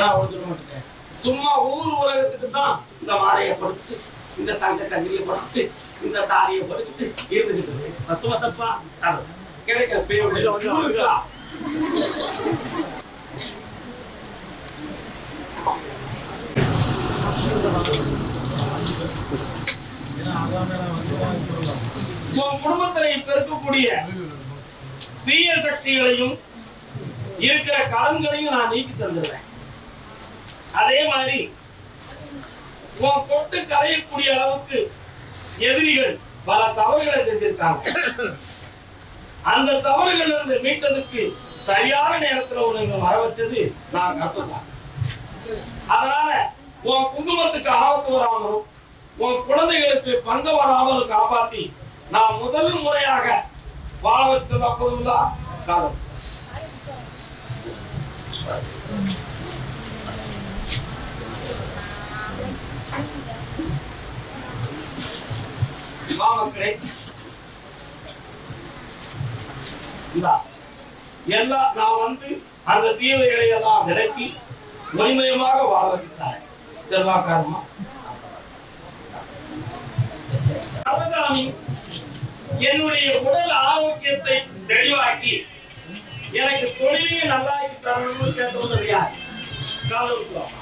மாட்டேன் சும்மா ஊர் உலகத்துக்கு தான் இந்த மாலையை கொடுத்து இந்த தங்க சங்கிலியை கொடுத்து இந்த தாலியை கொடுத்து இருந்துகிட்டு இருக்கு தத்துவ தப்பா? அது கிடைக்கிற பேர் உன் குடும்பத்துல இப்ப இருக்கக்கூடிய தீய சக்திகளையும் இருக்கிற கடன்களையும் நான் நீக்கி தந்துடுறேன். அதே மாதிரி உன் தொட்டு கரையக்கூடிய அளவுக்கு எதிரிகள் பல தவறுகளை செஞ்சிருக்காங்க. அந்த தவறுகள் இருந்து மீட்டதுக்கு சரியான நேரத்துல உனக்கு வர வச்சது நான் கத்துதான் அதனால உன் குடும்பத்துக்கு ஆபத்து வராமலும் உன் குழந்தைகளுக்கு பங்க வராமலும் காப்பாத்தி நான் முதல் முறையாக வாழ வச்சது அப்போதுங்களா காலம் மாமக்களே எல்லாம் நான் வந்து அந்த தீவைகளை எல்லாம் விலக்கி ஒளிமயமாக வாழ வச்சுட்டாரேன் செல்வாக்காரமா அவதாமி என்னுடைய உடல் ஆரோக்கியத்தை தெளிவாக்கி எனக்கு தொழிலையும் நல்லாக்கி தரணும்னு கேட்டது யார்? காலம்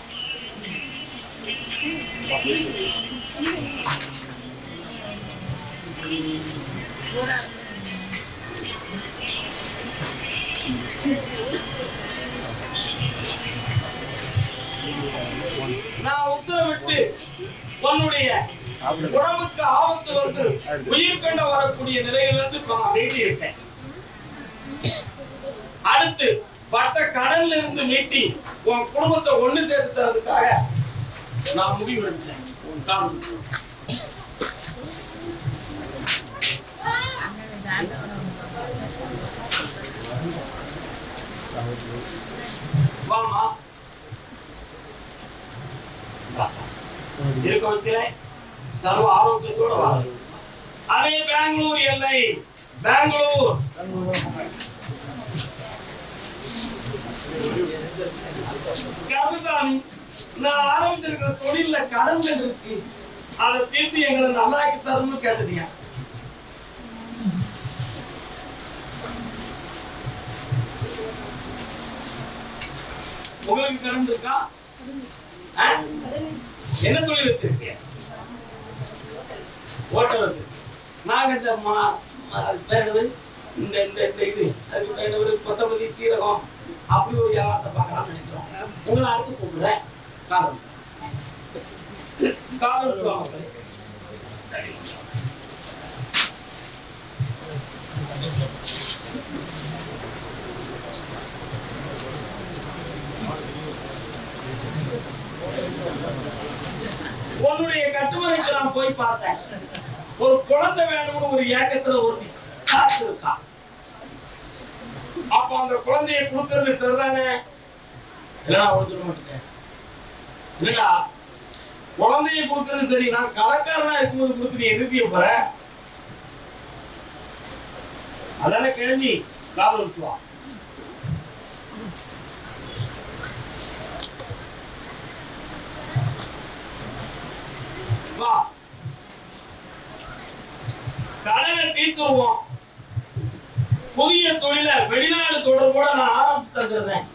நான் உத்தரவிட்டு உன்னுடைய உடம்புக்கு ஆபத்து வந்து உயிர் கண்ட வரக்கூடிய நிலையிலிருந்து இப்ப நான் மீட்டி அடுத்து பட்ட கடல்ல இருந்து மீட்டி உன் குடும்பத்தை ஒண்ணு சேர்த்து தரதுக்காக நான் முடிவு எடுத்தேன் உன் காரணம். வாமா இருக்க சர்வ ஆரோக்கியத்தோட வா. அதே பெங்களூர் எல்லை. பெங்களூர். கருதாமி நான் ஆரம்பிச்சிருக்கிற தொழில கடன் இருக்கு. அதை தீர்த்து எங்களை நல்லாக்கி தரணும்னு கேட்டதியா? உங்களுக்கு கடன் இருக்கா என்ன தொழில் வச்சிருக்கீங்க? ஓட்டல் வச்சு நாங்க இந்த மா பேர் இந்த இந்த இந்த இது. அதுக்கு பேர் கொத்தமல்லி சீரகம். அப்படி ஒரு வியாபாரத்தை பார்க்கலாம்னு நினைக்கிறோம். உங்களை அடுத்து கூப்பிடுறேன். காலம். காலம் வாங்க. உன்னுடைய கட்டுமனைக்கு நான் போய் பார்த்தேன். ஒரு குழந்தை வேணும்னு ஒரு ஏக்கத்துல ஒருத்தி காத்திருக்கான் அப்ப அந்த குழந்தைய கொடுக்கறது சரிதானே? இல்லடா ஒழுங்கிட மாட்டேன் இல்லடா குழந்தையை கொடுக்கறது சரி நான் கடைக்காரனா இருக்கும்போது கொடுத்து நீ எதிர்த்திய போற? அதான கேள்வி. லாபம் இருக்குவான் வா. கடனை தீர்த்துருவோம். புதிய தொழில வெளிநாடு தொடர்போட நான் ஆரம்பிச்சு தந்துருந்தேன்.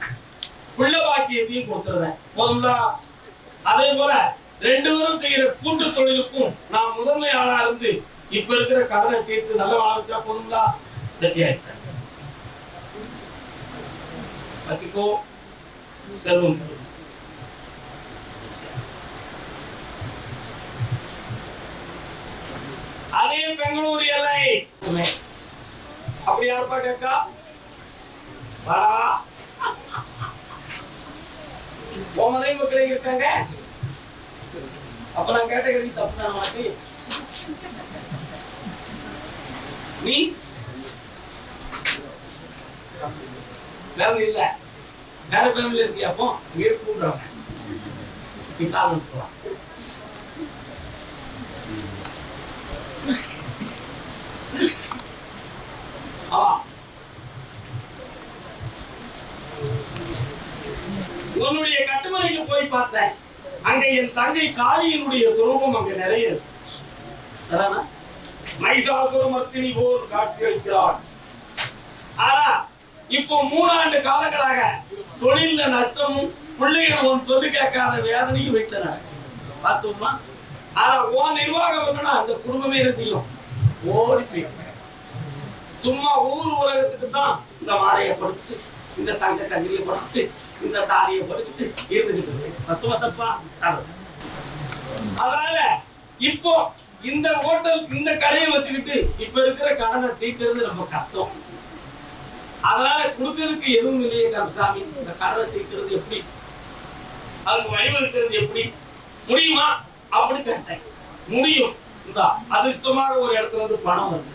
உள்ள பாக்கியத்தையும் கொடுத்துருந்தேன். போதுங்களா அதே போல ரெண்டு பேரும் செய்கிற கூட்டு தொழிலுக்கும் நான் முதன்மை ஆளா இருந்து இப்ப இருக்கிற கடனை தீர்த்து நல்ல வாழ வச்சா போதுங்களா வச்சுக்கோ. செல்வம் பெறும். அதே பெங்களூர் எல்லை. அப்படி யாருப்பா கேட்கா வாடா. உமனை மக்களே இருக்காங்க? அப்ப நான் கேட்ட கேள்வி தப்பு தான் மாட்டி நீ? வேற இல்ல. வேற ஃபேமிலி இருக்கியா அப்போ? இங்க இருக்கு கூப்பிடுறாங்க. நீ காலம் போலாம். உன்னுடைய கட்டுமலைக்கு போய் பார்த்தேன். அங்கே என் தங்கை காளியினுடைய சுரூபம் அங்க நிறைய இருக்கு. சரிதானா மைசாசுர போல் காட்சி அளிக்கிறாள். ஆனா இப்போ மூணாண்டு காலங்களாக தொழில நஷ்டமும் பிள்ளைகள் உன் சொல்லி கேட்காத வேதனையும் வீட்டுல நடக்குது. பார்த்தோமா ஆனா உன் நிர்வாகம் அந்த குடும்பமே செய்யும் ஓடி போய் சும்மா ஊர் உலகத்துக்கு தான் இந்த மாலையை படுத்து இந்த தங்க சங்கிலியை படுத்து இந்த தாலியை படுத்து இருந்துகிட்டு இருக்கு. தத்துவ தப்பா அதனால இப்போ இந்த ஹோட்டல் இந்த கடையை வச்சுக்கிட்டு இப்ப இருக்கிற கடனை தீர்க்கிறது ரொம்ப கஷ்டம். அதனால கொடுக்கறதுக்கு எதுவும் இல்லையே கருசாமி இந்த கடனை தீர்க்கிறது எப்படி? அதுக்கு வழிவகுக்கிறது எப்படி? முடியுமா? அப்படி கேட்டேன். முடியும். இந்த அதிர்ஷ்டமாக ஒரு இடத்துல இருந்து பணம் வருது.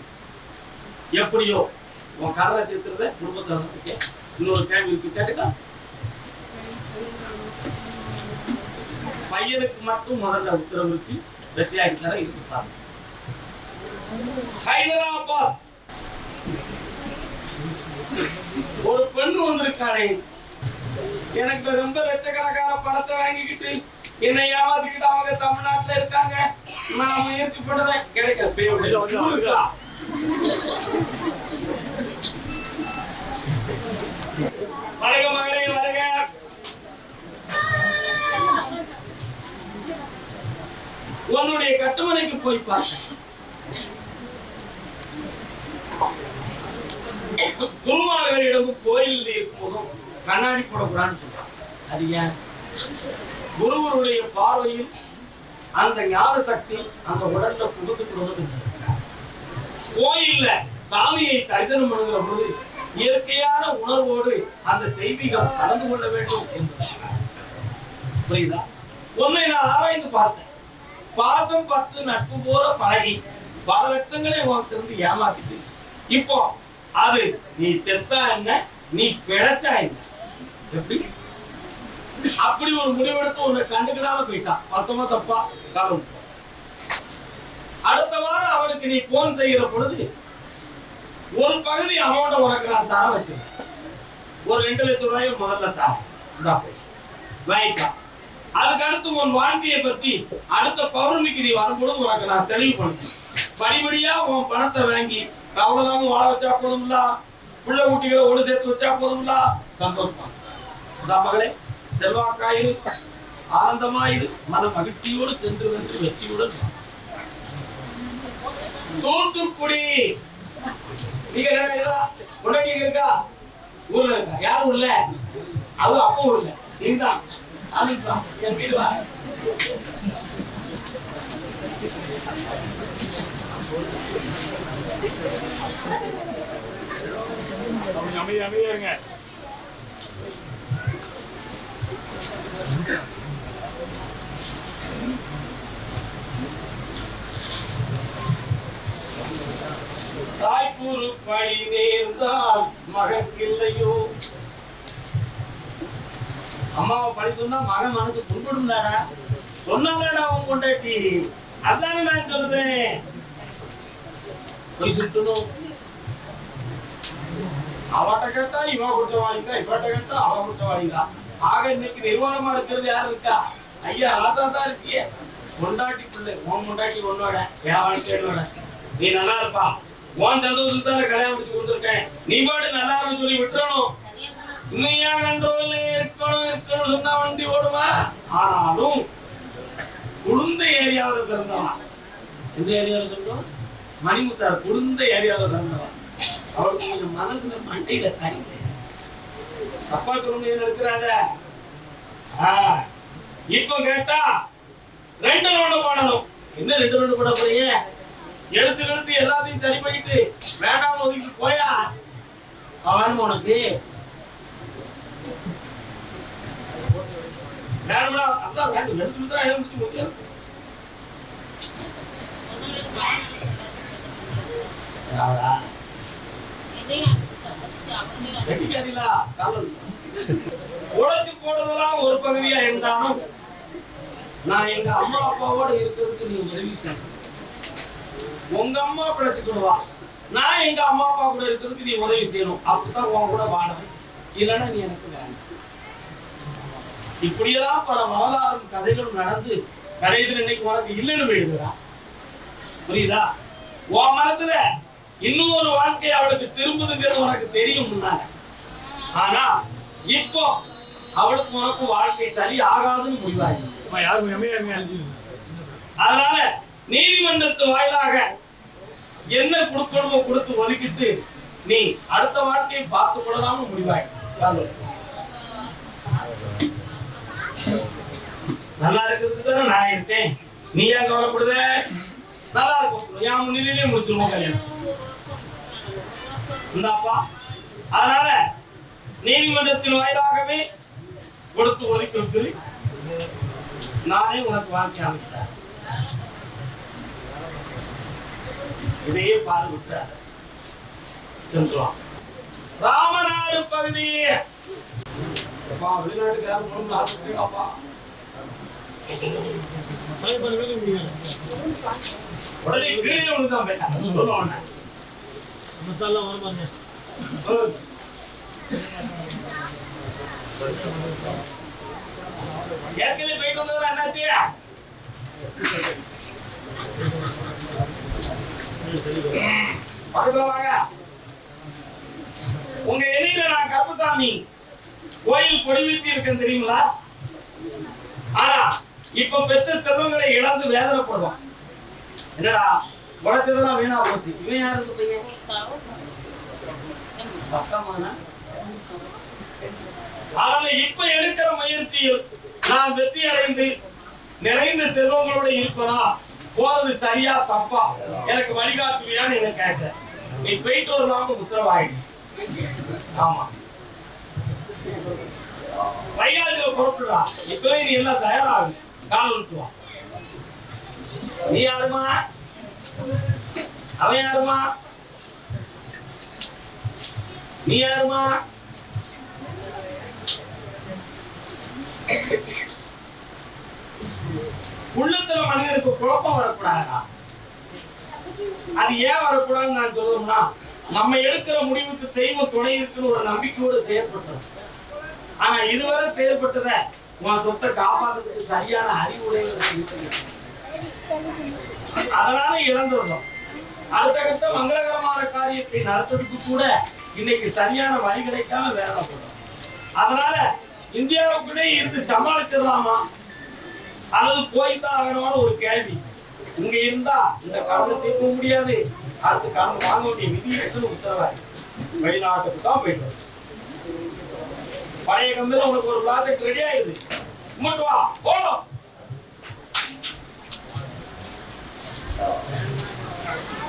எப்படியோ உன் கடனை தீர்த்துறத குடும்பத்தில் இருந்துட்டு இன்னொரு கேள்வி இருக்கு கேட்டுக்கா. பையனுக்கு மட்டும் முதல்ல உத்தரவு இருக்கு வெற்றியாகி தர இருக்கு பாருங்க. ஹைதராபாத். ஒரு பெண்ணு வந்திருக்காளே. எனக்கு ரொம்ப லட்சக்கணக்கான பணத்தை வாங்கிக்கிட்டு என்னை ஏமாத்திக்கிட்டு அவங்க தமிழ்நாட்டுல இருக்காங்க. நான் முயற்சி பண்ணுறேன் கிடைக்க வருக மகளே வருக. உன்னுடைய கட்டுமனைக்கு போய் பார்த்தேன் குருமார்களிடமும் கோயிலில் இருக்கும்போதும் கண்ணாடி போடக்கூடாதுன்னு சொல்றாங்க அது ஏன்? குருவருடைய பார்வையில் அந்த ஞான சக்தி அந்த உடல்ல புகுந்து கொடுக்கணும் கோயில்ல சாமியை தரிசனம் பண்ணுகிற பொழுது இயற்கையான உணர்வோடு அந்த தெய்வீகம் கலந்து கொள்ள வேண்டும் என்பது புரியுதா? உன்னை நான் ஆராய்ந்து பார்த்தேன். பாதம் பத்து நட்பு போல பழகி பல லட்சங்களை உனக்கு இருந்து ஏமாத்திட்டு. இப்போ அது நீ செத்தா என்ன? நீ பிழைச்சா என்ன? எப்படி? அப்படி ஒரு முடிவெடுத்து உன்னை கண்டுக்கிடாம போயிட்டான் மொத்தமா தப்பா? காரணம். அடுத்த வாரம் அவனுக்கு நீ போன் செய்கிற பொழுது ஒரு பகுதி அமௌண்ட் உனக்கு நான் தர வச்சிருக்கேன். ஒரு ரெண்டு லட்சம் ரூபாய் முதல்ல தரேன் இந்தா போய். அதுக்கு அடுத்து உன் வாழ்க்கையை பத்தி அடுத்த பௌர்ணமிக்கு நீ வரும்பொழுது உனக்கு நான் தெளிவு பண்ணுறேன் படிப்படியா உன் பணத்தை வாங்கி கவலைதாம வாழ வச்சா போதும்ல? புள்ள குட்டிகளை ஒன்று சேர்த்து வச்சா போதும்ல? சந்தோஷமா. இந்த மகளே செல்வாக்காயிரு ஆனந்தமாயிரு மன மகிழ்ச்சியோடு சென்று வென்று வெற்றியுடன் வா. தூத்துக்குடி நீங்க என்ன இதா? முன்னாடி இருக்கா? ஊர்ல இருக்கா? யார் ஊர்ல? அது அப்பா ஊர்ல. நீதான் அதுதான் என் வீடு வா. அமைதி அமைதியா இருங்க. தாய்க்கூறு பழி நேர்ந்தால் மகக்கில்லையோ அம்மாவை பழி சொன்னா மகன் மனசு புண்படும்லாடா சொன்னாலடா அவன் கொண்டாட்டி அதானே நான் சொல்லுதேன். போய் சுட்டணும் அவட்ட கேட்டா இவன் குற்றவாளிங்க இவட்ட கேட்டா அவன் குற்றவாளிங்க ஆக இன்னைக்கு நிர்வாணமா இருக்கிறது யார் இருக்கா? ஐயா ராதா தான் இருக்கியே. கொண்டாட்டி பிள்ளை உன் கொண்டாட்டி உன்னோட என் வாழ்க்கை என்னோட நீ நல்லா இருப்பா. உன் சந்தோஷத்துக்கு தானே கல்யாணம் முடிச்சு கொடுத்துருக்கேன். நீ பாட்டு நல்லா இருந்து சொல்லி விட்டுறணும். இன்னையா கண்ட்ரோல் இருக்கணும் இருக்கணும் சொன்னா வண்டி ஓடுமா? ஆனாலும் குடும்ப ஏரியாவில் பிறந்தவன். எந்த ஏரியாவில் பிறந்தோம் மணிமுத்தார் குடுந்த ஏரியாவில் பிறந்தவன். அவளுக்கு கொஞ்சம் மனசுல மண்டையில சரி கிடையாது. தப்பா நிறுத்துறாத இப்போ கேட்டா ரெண்டு நோண்டு பாடணும். என்ன ரெண்டு நோண்டு பாட போறீங்க? எடுத்து எடுத்து எல்லாத்தையும் சரி பண்ணிட்டு வேண்டாம் ஒதுக்கி போயா? அவன் உனக்கு. வேணும்னா அதான் வேண்டும் எடுத்து விட்டா எதுவும் முடியும் காலம் உழைச்சு போடுறதெல்லாம் ஒரு பகுதியா இருந்தாலும் நான் எங்க அம்மா அப்பாவோட இருக்கிறதுக்கு நீ உதவி செய்யணும். உங்க அம்மா பிழைச்சுக்கிடுவா. நான் எங்க அம்மா அப்பா கூட இருக்கிறதுக்கு நீ உதவி செய்யணும். அப்பதான் உன் கூட வாழணும். இல்லைன்னா நீ எனக்கு வேணும் இப்படியெல்லாம் பல வரலாறும் கதைகளும் நடந்து கடைசியில் இன்னைக்கு உனக்கு இல்லைன்னு போயிடுதுடா புரியுதா? உன் மனத்துல இன்னொரு வாழ்க்கை அவளுக்கு திரும்புதுங்கிறது உனக்கு தெரியும் முன்னால. ஆனா இப்போ அவளுக்கு உனக்கு வாழ்க்கை சரி ஆகாதுன்னு இருங்க அதனால என்ன கொடுக்கணுமோ கொடுத்து ஒதுக்கிட்டு நீ அடுத்த வாழ்க்கையை பார்த்து கொள்ளலாம்னு முடிவாகி நல்லா இருக்கிறதுக்கு தானே நான் இருக்கேன். நீ ஏன் கவலைப்படுத? நல்லா இருக்கும். என் முன்னிலையிலே முடிச்சிருவோம் கல்யாணம். இந்தாப்பா. அதனால நீதிமன்றத்தின் வாயிலாகவே கொடுத்து ஒதுக்கி வச்சு நானே உனக்கு வாழ்க்கை அமைச்சேன் இதையே பாரு விட்டாரு சென்றுவான் ராமநாடு பகுதி. அப்பா வெளிநாட்டுக்காரன் ஒண்ணு ஆசைப்பா உடனே கீழே ஒன்று தான் பேசாங்க சொல்லுவாங்க ஏற்கனவே போயிட்டு வந்தது என்னாச்சு? பக்கத்துல வாங்க உங்க எண்ணில நான் கருப்பசாமி கோயில் கொடி இருக்கேன் தெரியுங்களா? ஆனா இப்ப பெற்ற செல்வங்களை இழந்து வேதனைப்படுவோம் என்னடா உழைச்சதெல்லாம் வீணா போச்சு? இவன் யாருக்கு பையன்? அதனால இப்ப எடுக்கிற முயற்சியில் நான் வெற்றி அடைந்து நிறைந்த செல்வங்களோட இருப்பதா? போறது சரியா தப்பா? எனக்கு வழிகாட்டுவியான்னு என்ன கேட்டேன். நீ போயிட்டு வரலாம்னு உத்தரவாயிடு. ஆமா. வைகாதியில புறப்படுடா இப்பவே நீ எல்லாம் தயாராகு. கால் விட்டுவா நீ யாருமா? அவன் யாருமா? நீ யாருமா? எனக்கு குழப்பம் வரக்கூடாதா அது ஏன் வரக்கூடாதுன்னு நான் சொல்லணும்னா நம்ம எடுக்கிற முடிவுக்கு தெய்வம் துணை இருக்குன்னு ஒரு நம்பிக்கையோடு செயல்பட்டோம். ஆனா இதுவரை செயல்பட்டத உன் சொத்தை காப்பாத்துறதுக்கு சரியான அறிவுரைகள் அதனால இழந்துடணும் அடுத்த கட்ட மங்களகரமான காரியத்தை நடத்துறதுக்கு கூட இன்னைக்கு சரியான வழி கிடைக்காம வேலை போடுறோம் அதனால இந்தியாவுக்குள்ளே இருந்து சமாளிச்சிடலாமா? அல்லது போய்தான் ஆகணும்னு ஒரு கேள்வி. இங்க இருந்தா இந்த கடனை தீர்க்க முடியாது. அடுத்து கடன் வாங்க வேண்டிய விதி எடுத்து உத்தரவாய். வெளிநாட்டுக்கு தான் போயிட்டு பழைய கம்பெனியில் உங்களுக்கு ஒரு ப்ராஜெக்ட் ரெடி ஆயிடுது. மட்டும் வா போலாம்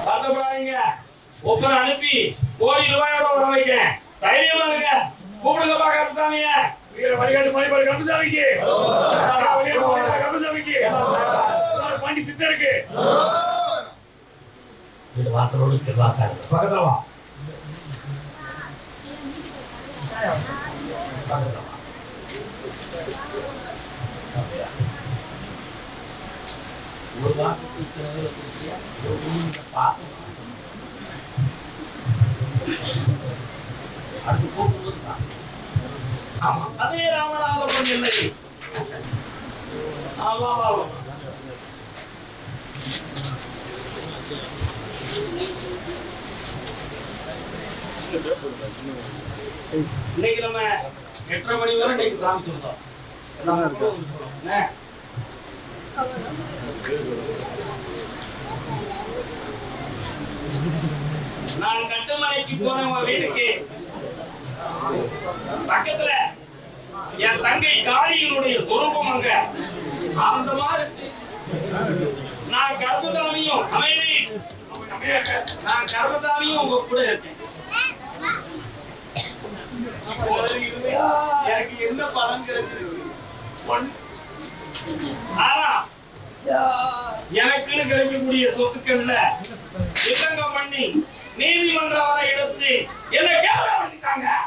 வருத்தப்படாதீங்க. ஒப்பனை அனுப்பி கோடி ரூபாயோட வர வைக்க தைரியமா இருக்க கூப்பிடுங்க பாக்க தானே வீர வழிகாட்டு மணிப்பாடு கருப்பசாமிக்கு வழிகாட்டு மணிப்பாடு கருப்பசாமிக்கு பாண்டி சித்தருக்கு. வீடு பக்கத்துல வா. பக்கத்துல வா. ஒரு வாரத்துக்கு அடுத்து போகும்போது தான். ஆமா அதே ராமநாதபுரம் இல்லை ஆமா ஆமா இன்னைக்கு நம்ம எட்டரை மணி வரை இன்னைக்கு. என்ன? நான் கட்டுமனைக்கு போன உன் வீட்டுக்கு பக்கத்துல என் தங்கை காளியினுடைய சொரூபம் அங்க. அந்த மாதிரி இருக்கு. நான் கர்ப்பதாமியும் அமைதி. நான் கர்ப்பதாமியும் உங்க கூட இருக்கேன். எனக்கு என்ன பலன் கிடைச்சிருக்கு? ஆனா எனக்குன்னு கிடைக்கக்கூடிய சொத்துக்கள்ல இலங்கம் பண்ணி நீதிமன்றம் வர எடுத்து என்ன கேள்வி என்னடா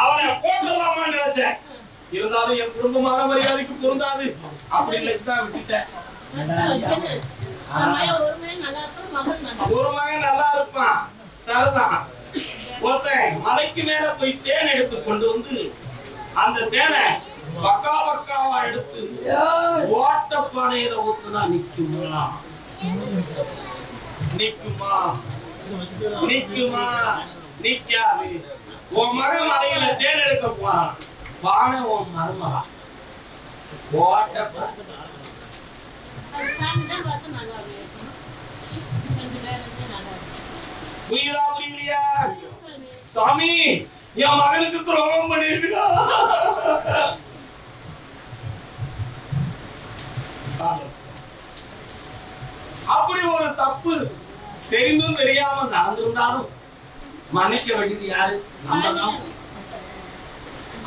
அவனை போட்டுடலாமான்னு நினைச்சேன் இருந்தாலும் என் குடும்பமான மரியாதைக்கு பொருந்தாது. அப்படின்னு தான் விட்டுட்டேன். ஒரு மகன் நல்லா இருப்பான். சரிதான். ஒருத்தன் மலைக்கு மேல போய் தேன் எடுத்து கொண்டு வந்து அந்த தேனை பக்கா பக்காவா எடுத்து ஓட்டப்பானையில ஊத்துனா நிக்குமா? நிக்குமா? நிக்குமா? நிக்காது. உன் மகன் மலையில தேன் எடுக்க போறான். பானை உன் மருமகா. ஓட்டப்பானை புரியுதா புரியலையா? சாமி என் மகனுக்கு துரோகம் பண்ணிருக்கா அப்படி ஒரு தப்பு தெரிந்தும் தெரியாம நடந்திருந்தாலும் மன்னிக்க வேண்டியது யாரு? நம்ம தான்.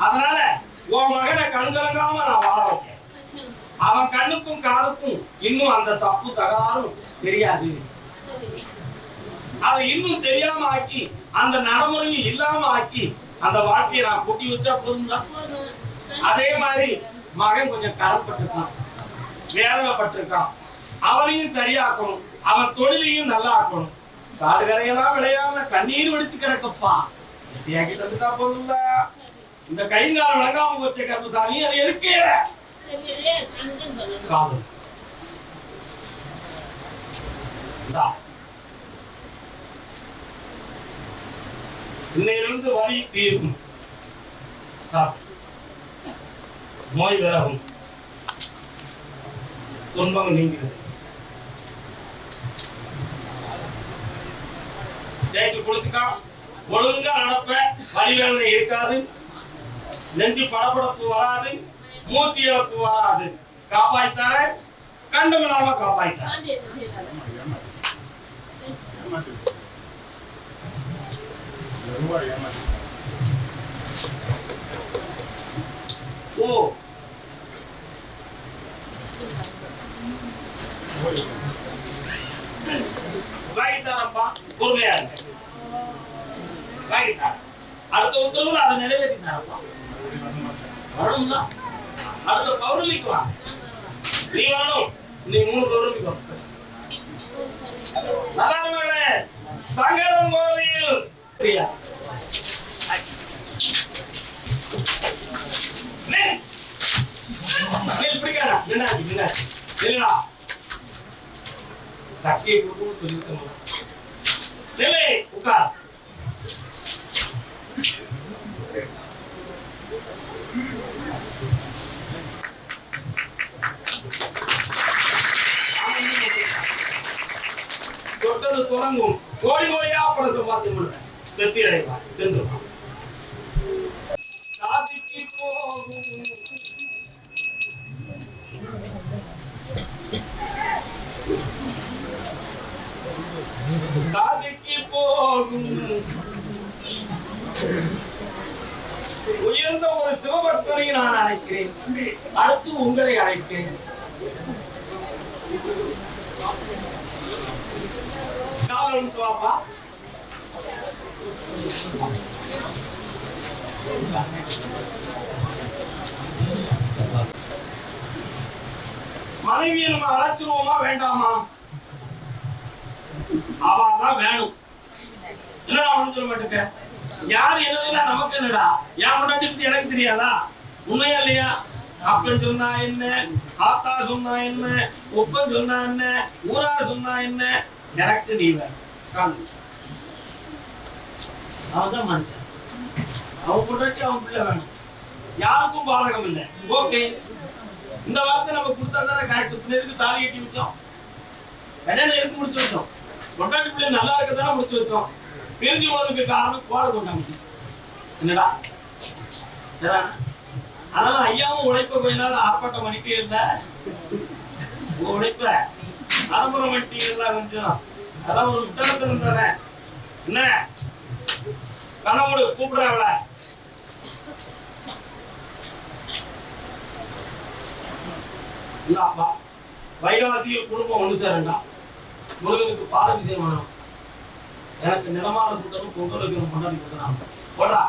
அதனால உன் மகனை கண்கலங்காம நான் வாழ வைக்கேன். அவன் கண்ணுக்கும் காதுக்கும் இன்னும் அந்த தப்பு தகராறும் தெரியாது. அதை இன்னும் தெரியாம ஆக்கி அந்த நடைமுறையும் இல்லாம ஆக்கி அந்த வாழ்க்கையை நான் கூட்டி வச்சா புரிஞ்சான் அதே மாதிரி மகன் கொஞ்சம் கடன்பட்டிருக்கான். வேதனைப்பட்டிருக்கான். அவனையும் சரியாக்கணும். அவன் தொழிலையும் நல்லா ஆக்கணும் காடுகளையெல்லாம் விளையாம கண்ணீர் வடிச்சு கிடக்கப்பா. தேக்கி தந்துட்டா போதும்ல. இந்த கைங்கால் விளங்காம போச்ச கருப்புசாமி அது எதுக்கு சரி, காதல். இன்னையிலிருந்து வலி தீரும் நோய் விலகும். துன்பம் நீங்கிறது. தேய்ச்சி கொடுத்துக்கான் ஒழுங்கா நடப்ப வழிவேதனை இருக்காது. நெஞ்சு படபடப்பு வராது மூச்சு இழப்பு வராது. காப்பாய்த்தார கண்டுமில்லாம காப்பாய்த்தார. ஓ. பொறுமையா இருக்க வாங்கித்தார அடுத்த உத்தரவுல அதை நிறைவேற்றி தரப்பா வரணும்ல? அடுத்த பௌர்ணமிக்கு வா நீ வரணும் நீ மூணு பௌர்ணமிக்கு வா நல்லா இருங்களே கோவில். சரியா சக்தியை கொடுக்கணும்னு சொல்லியிருக்கணும். உட்கார். தொட்டது தொடங்கும். கோடி கோடியா படத்தை பார்த்து வெற்றி அடைவார் சென்று வா. போகும். காதிக்கு போகும். உயர்ந்த ஒரு சிவபக்தனை நான் அழைக்கிறேன். அடுத்து உங்களை அழைப்பேன். மனைவியை நம்ம அழைச்சிருவோமா வேண்டாமா? அவாதான் வேணும். என்னடா அவனு சொல்ல மாட்டேங்க யார் என்னதுன்னா நமக்கு என்னடா? என் முன்னாடி பத்தி எனக்கு தெரியாதா? உண்மையா இல்லையா? அப்பன் சொன்னா என்ன? ஆத்தா சொன்னா என்ன? ஒப்பன் சொன்னா என்ன? ஊரார் சொன்னா என்ன? எனக்கு நீ வேணும். காமி. அவன்தான் மனுஷன். அவன் பொண்டாட்டி அவன் பிள்ளை வேணும். யாருக்கும் பாதகம் இல்லை. ஓகே. இந்த வார்த்தை நம்ம கொடுத்தா தானே கரெக்ட் எதுக்கு தாலி கட்டி வச்சோம்? கல்யாணம் எதுக்கு முடிச்சு வச்சோம்? பொண்டாட்டி பிள்ளை நல்லா இருக்க தானே முடிச்சு வச்சோம். பிரிஞ்சு போறதுக்கு காரணம் கோடை கொண்டாங்க என்னடா? சரி அதனால ஐயாவும் உழைப்ப கொஞ்ச நாள் ஆர்ப்பாட்டம் பண்ணிட்டே இல்லை. உழைப்ப அனுபவம் பண்ணிட்டீங்களா கொஞ்சம் அதான் ஒரு விட்டணத்தினம் தானே என்ன? கணவோடு கூப்பிடுறாங்கள அவளை. இல்ல அப்பா வைகாசியில் குடும்பம் ஒன்று சேரண்டா. முருகனுக்கு பாரபிஷேகம் எனக்கு நிலமான கூட்டணும் பொங்கலுக்கு வைக்கணும் கொண்டாடி கொடுக்குறான் போடுறா.